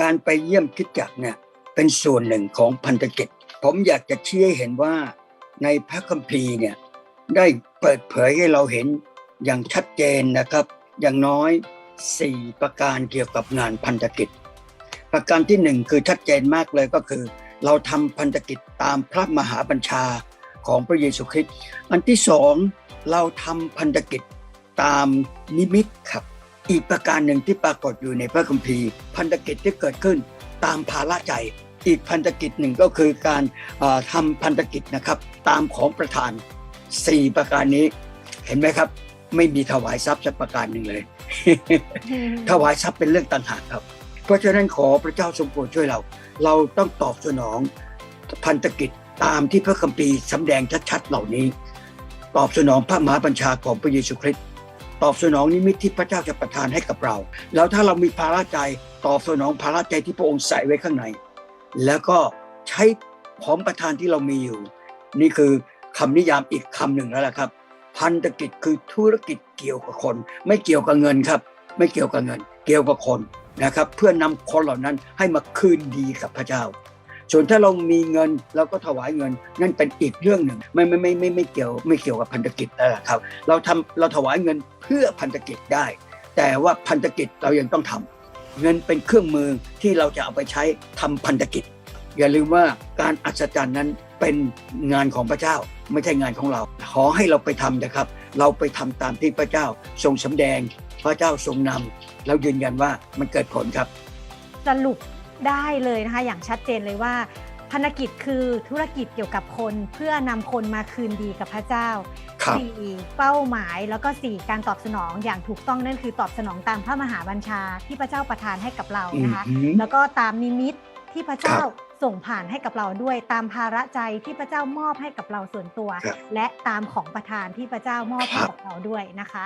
การไปเยี่ยมคิดจักเนี่ยเป็นส่วนหนึ่งของพันธกิจ ผมอยากจะชี้ให้เห็นว่าในพระคัมภีร์เนี่ยได้เปิดเผยให้เราเห็นอย่างชัดเจนนะครับ อย่างน้อย 4 ประการเกี่ยวกับงานพันธกิจ ประการที่หนึ่งคือชัดเจนมากเลยก็คือ เราทำพันธกิจตามพระมหาบัญชาของพระเยซูคริสต์อันที่สองเราทำพันธกิจตามนิมิตครับ อีกประการหนึ่งที่ปรากฏอยู่ในพระคัมภีร์ พันธกิจที่เกิดขึ้นตามภาระใจอีกพันธกิจหนึ่งก็คือการเอ่อทำพันธกิจนะครับ ตามของประธาน 4 ประการนี้เห็นไหมครับ ไม่มีถวายทรัพย์สักประการหนึ่งเลย ถวายทรัพย์เป็นเรื่องต่างหากครับ เพราะฉะนั้นขอพระเจ้าทรงโปรดช่วยเรา เราต้องตอบสนองพันธกิจตามที่พระคัมภีร์สำแดงชัดๆเหล่านี้ ตอบสนองพระมหาบัญชาของพระเยซูคริสต์ ตอบสนองนิมิตที่พระเจ้าจะประทานให้กับเรา แล้วถ้าเรามีภาระใจตอบสนองภาระใจที่พระองค์ใส่ไว้ข้างใน แล้วก็ใช้ของประทานที่เรามีอยู่ นี่คือคำนิยามอีกคำหนึ่งแล้วล่ะครับ พันธกิจคือธุรกิจเกี่ยวกับคน ไม่เกี่ยวกับเงินครับ ไม่เกี่ยวกับเงิน เกี่ยวกับคนนะครับ เพื่อนำคนเหล่านั้นให้มาคืนดีกับพระเจ้า ส่วนถ้าเรามีเงินเราก็ถวายเงินนั่นเป็นอีกเรื่องหนึ่งไม่ไม่ไม่ไม่ไม่เกี่ยวไม่เกี่ยวกับพันธกิจแล้วครับ เราทำเราถวายเงินเพื่อพันธกิจได้ แต่ว่าพันธกิจเรายังต้องทำเงินเป็นเครื่องมือที่เราจะเอาไปใช้ทำพันธกิจ อย่าลืมว่าการอัศจรรย์นั้นเป็นงานของพระเจ้าไม่ใช่งานของเรา ขอให้เราไปทำนะครับ เราไปทำตามที่พระเจ้าทรงสำแดง พระเจ้าทรงนำแล้วยืนยันว่ามันเกิดผลครับ สรุป ได้เลยนะคะอย่างชัดเจนเลยว่าพันธกิจคือธุรกิจเกี่ยวกับคนเพื่อนำคนมาคืนดีกับพระเจ้าครับสี่เป้าหมายแล้วก็สี่การตอบสนองอย่างถูกต้องนั่นคือตอบสนองตามพระมหาบัญชาที่พระเจ้าประทานให้กับเรานะคะอืมแล้วก็ตามนิมิตที่พระเจ้าครับส่งผ่านให้กับเราด้วยตามภาระใจที่พระเจ้ามอบให้กับเราส่วนตัวครับและตามของประทานที่พระเจ้ามอบให้ครับกับเราด้วยนะคะ